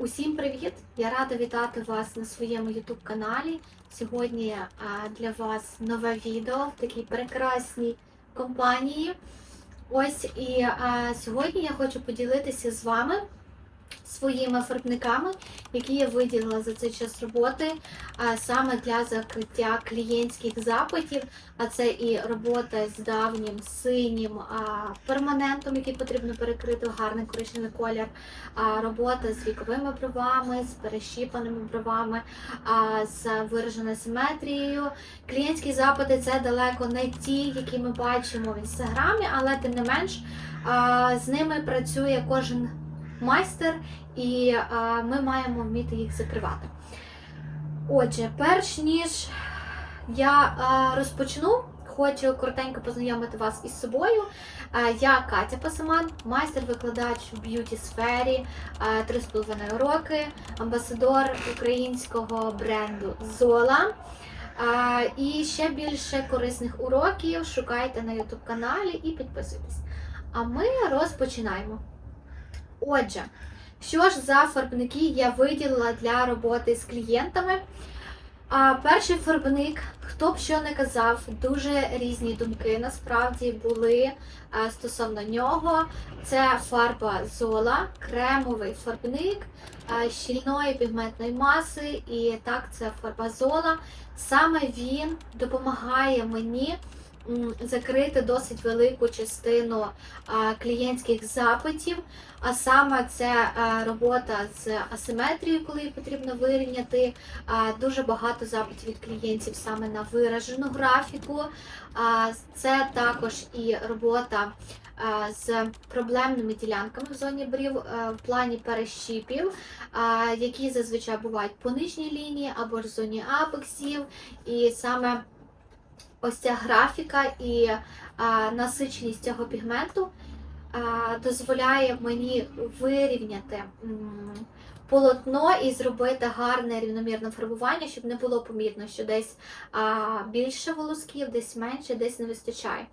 Усім привіт! Я рада вітати вас на своєму YouTube каналі. Сьогодні для вас нове відео в такій прекрасній компанії. Ось і сьогодні я хочу поділитися з вами своїми фарбниками, які я виділила за цей час роботи, саме для закриття клієнтських запитів. А це і робота з давнім синім перманентом, який потрібно перекрити гарний коричневий колір а, робота з віковими бровами, з перещіпаними бровами, з вираженою симетрією. Клієнтські запити це далеко не ті, які ми бачимо в інстаграмі, але тим не менш з ними працює кожен майстер, і ми маємо вміти їх закривати. Отже, перш ніж я розпочну. Хочу коротенько познайомити вас із собою. Я Катя Пасаман, майстер-викладач в б'юті сфері е, 3,5 роки, амбасадор українського бренду Зола. І ще більше корисних уроків шукайте на YouTube каналі і підписуйтесь. А ми розпочинаємо. Отже, що ж за фарбники я виділила для роботи з клієнтами? А перший фарбник, хто б що не казав, дуже різні думки насправді були стосовно нього. Це фарба Зола, кремовий фарбник щільної пігментної маси, і так, це фарба Зола. Саме він допомагає мені закрити досить велику частину клієнтських запитів. А саме це робота з асиметрією, коли її потрібно вирівняти. Дуже багато запитів від клієнтів саме на виражену графіку. Це також і робота з проблемними ділянками в зоні брів в плані перещіпів, які зазвичай бувають по нижній лінії або ж в зоні апексів. І саме ось ця графіка і а, насиченість цього пігменту а, дозволяє мені вирівняти м, полотно і зробити гарне рівномірне фарбування, щоб не було помітно, що десь а, більше волосків, десь менше, десь не вистачає.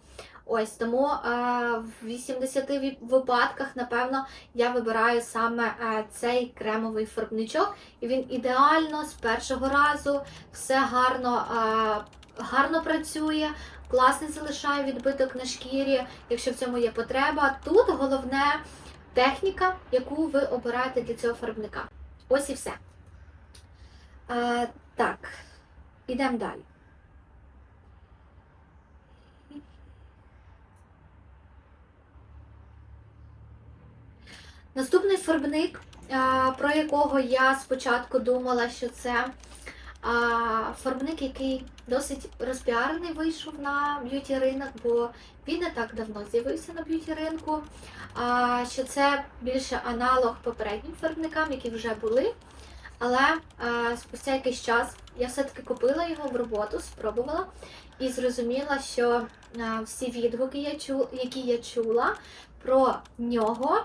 Ось тому а, в 80 випадках, напевно, я вибираю саме а, цей кремовий фарбничок, і він ідеально з першого разу все гарно. А, Гарно працює, класний залишає відбиток на шкірі, якщо в цьому є потреба. Тут головне техніка, яку ви обираєте для цього фарбника. Ось і все. А, так, ідемо далі. Наступний фарбник, про якого я спочатку думала, що це а, фарбник, який досить розпіарений вийшов на б'юті ринок, бо він не так давно з'явився на б'юті ринку. А, що це більше аналог попереднім фарбникам, які вже були. Але а, спустя якийсь час я все-таки купила його в роботу, спробувала і зрозуміла, що а, всі відгуки, я чу, які я чула про нього,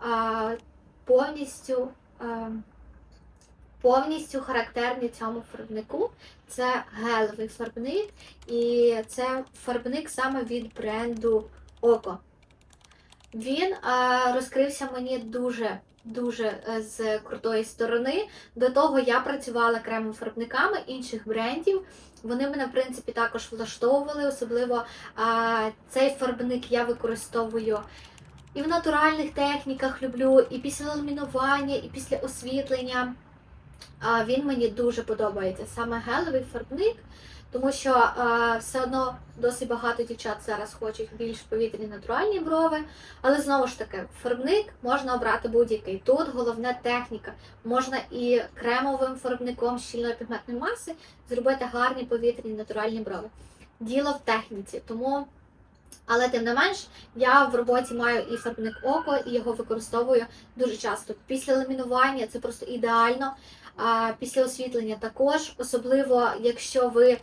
а, повністю. А, повністю характерні цьому фарбнику. Це гелевий фарбник, і це фарбник саме від бренду Око. Він а, розкрився мені дуже. Дуже е, з крутої сторони. До того я працювала кремовими фарбниками інших брендів. Вони мене, в принципі, також влаштовували. Особливо а, цей фарбник я використовую і в натуральних техніках люблю, і після ламінування, і після освітлення. Він мені дуже подобається. Саме гелевий фарбник, тому що а, все одно досить багато дівчат зараз хочуть більш повітряні натуральні брови. Але знову ж таки, фарбник можна обрати будь-який. Тут головне техніка. Можна і кремовим фарбником щільної пігментної маси зробити гарні повітряні натуральні брови. Діло в техніці, тому. Але тим не менш, я в роботі маю і фарбник око, і його використовую дуже часто. Після ламінування це просто ідеально. Після освітлення також, особливо якщо ви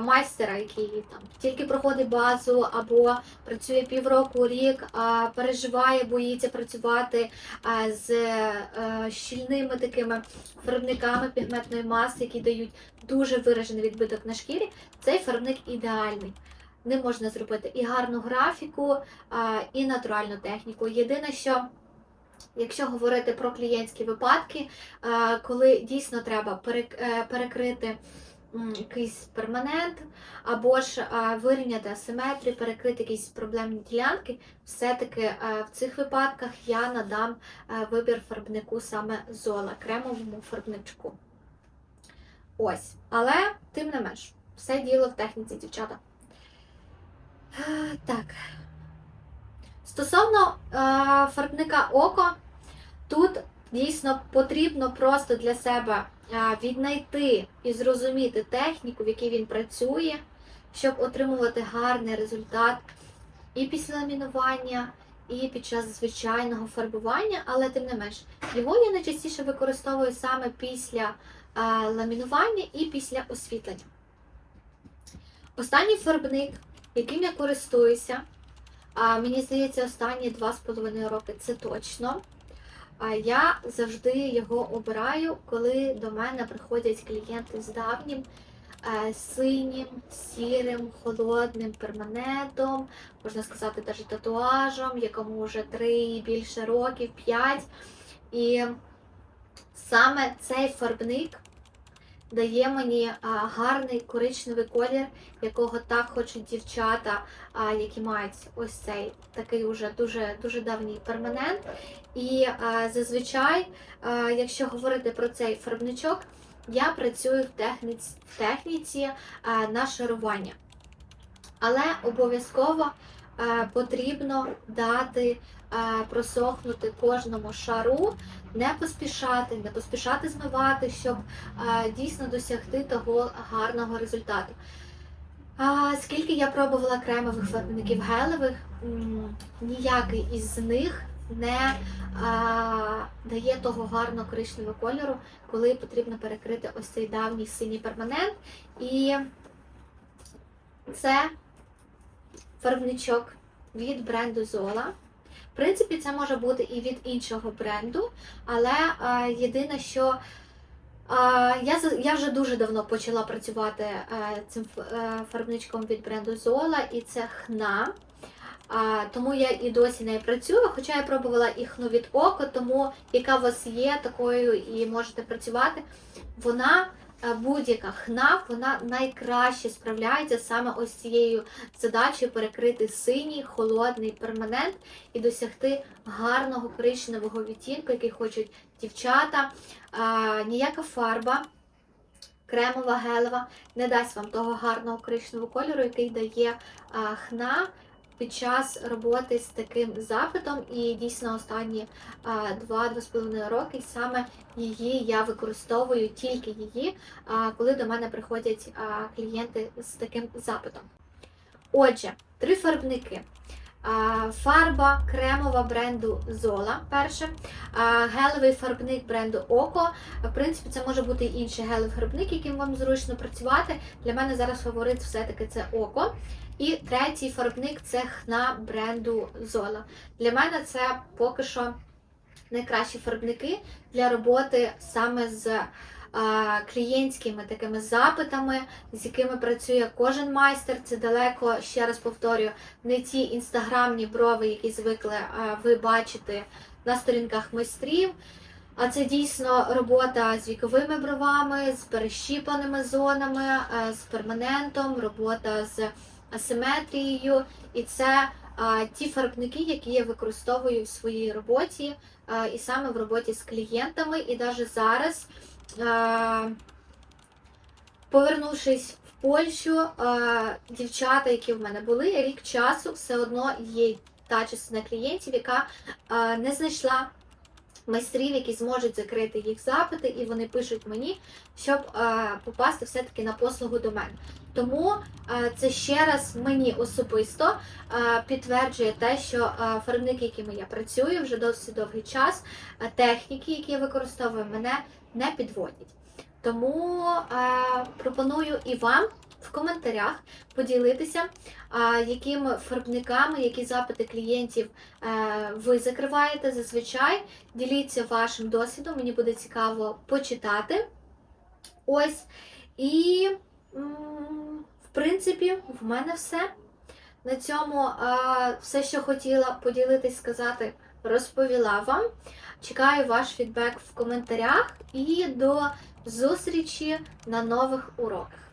майстера, який там тільки проходить базу або працює півроку, рік, переживає, боїться працювати з щільними такими фарбниками пігментної маси, які дають дуже виражений відбиток на шкірі. Цей фарбник ідеальний. Ним можна зробити і гарну графіку, і натуральну техніку. Єдине, що Якщо говорити про клієнтські випадки, коли дійсно треба е, перекрити якийсь перманент, або ж вирівняти асиметрію, перекрити якісь проблемні ділянки, все-таки е, в цих випадках я надам е, вибір фарбнику саме зола, кремовому фарбничку. Ось. Але, тим не менш, все діло в техніці, дівчата. Так. Стосовно е, фарбника око, тут дійсно потрібно просто для себе е, віднайти і зрозуміти техніку, в якій він працює, щоб отримувати гарний результат і після ламінування, і під час звичайного фарбування, але тим не менш, його я найчастіше використовую саме після е, ламінування і після освітлення. Останній фарбник, яким я користуюся, а, мені здається, останні 2,5 роки це точно. А я завжди його обираю, коли до мене приходять клієнти з давнім е, синім, сірим, холодним перманентом, можна сказати, навіть татуажем, якому вже 3 і більше років, 5. І саме цей фарбник дає мені гарний коричневий колір, якого так хочуть дівчата, які мають ось цей такий уже дуже дуже давній перманент. І зазвичай, якщо говорити про цей фарбничок, я працюю в техніці, в техніці на шарування. Але обов'язково потрібно дати просохнути кожному шару, не поспішати, не поспішати змивати, щоб дійсно досягти того гарного результату. Скільки я пробувала кремових фарбників гелевих, ніякий із них не а, дає того гарного коричневого кольору, коли потрібно перекрити ось цей давній синій перманент. І це фарбничок від бренду Zola. В принципі, це може бути і від іншого бренду, але а, єдине, що а, я, я вже дуже давно почала працювати е, цим е, фарбничком від бренду Zola, і це хна. А, тому я і досі не працюю, хоча я пробувала і від око, тому яка у вас є такою і можете працювати, вона е, будь-яка хна, вона найкраще справляється саме ось цією задачею перекрити синій холодний перманент і досягти гарного коричневого відтінку, який хочуть дівчата. А, ніяка фарба. Кремова гелева не дасть вам того гарного коричневого кольору, який дає а, хна під час роботи з таким запитом. І дійсно останні 2-2,5 роки саме її я використовую тільки її, коли до мене приходять клієнти з таким запитом. Отже, три фарбники. Фарба кремова бренду Zola перше, гелевий фарбник бренду Око. В принципі, це може бути інший гелевий фарбник, яким вам зручно працювати. Для мене зараз фаворит все-таки це Око. І третій фарбник це хна бренду Zola. Для мене це поки що найкращі фарбники для роботи саме з клієнтськими такими запитами, з якими працює кожен майстер. Це далеко, ще раз повторюю, не ті інстаграмні брови, які звикли ви бачити на сторінках майстрів. А це дійсно робота з віковими бровами, з перещіпаними зонами, е, з перманентом, робота з асиметрією. І це ті фарбники, які я використовую в своїй роботі, і саме в роботі з клієнтами. І навіть зараз, повернувшись в Польщу, дівчата, які в мене були, рік часу все одно є та частина клієнтів, яка не знайшла майстрів, які зможуть закрити їх запити, і вони пишуть мені, щоб е, попасти все-таки на послугу до мене. Тому е, це ще раз мені особисто е, підтверджує те, що фарбники, якими я працюю вже досить довгий час, техніки, які я використовую, мене не підводять. Тому пропоную і вам коментарях поділитися, якими фарбниками, які запити клієнтів е, ви закриваєте зазвичай. Діліться вашим досвідом, мені буде цікаво почитати. Ось. І, в принципі, в мене все. На цьому все, що хотіла поділитись, сказати, розповіла вам. Чекаю ваш фідбек в коментарях і до зустрічі на нових уроках.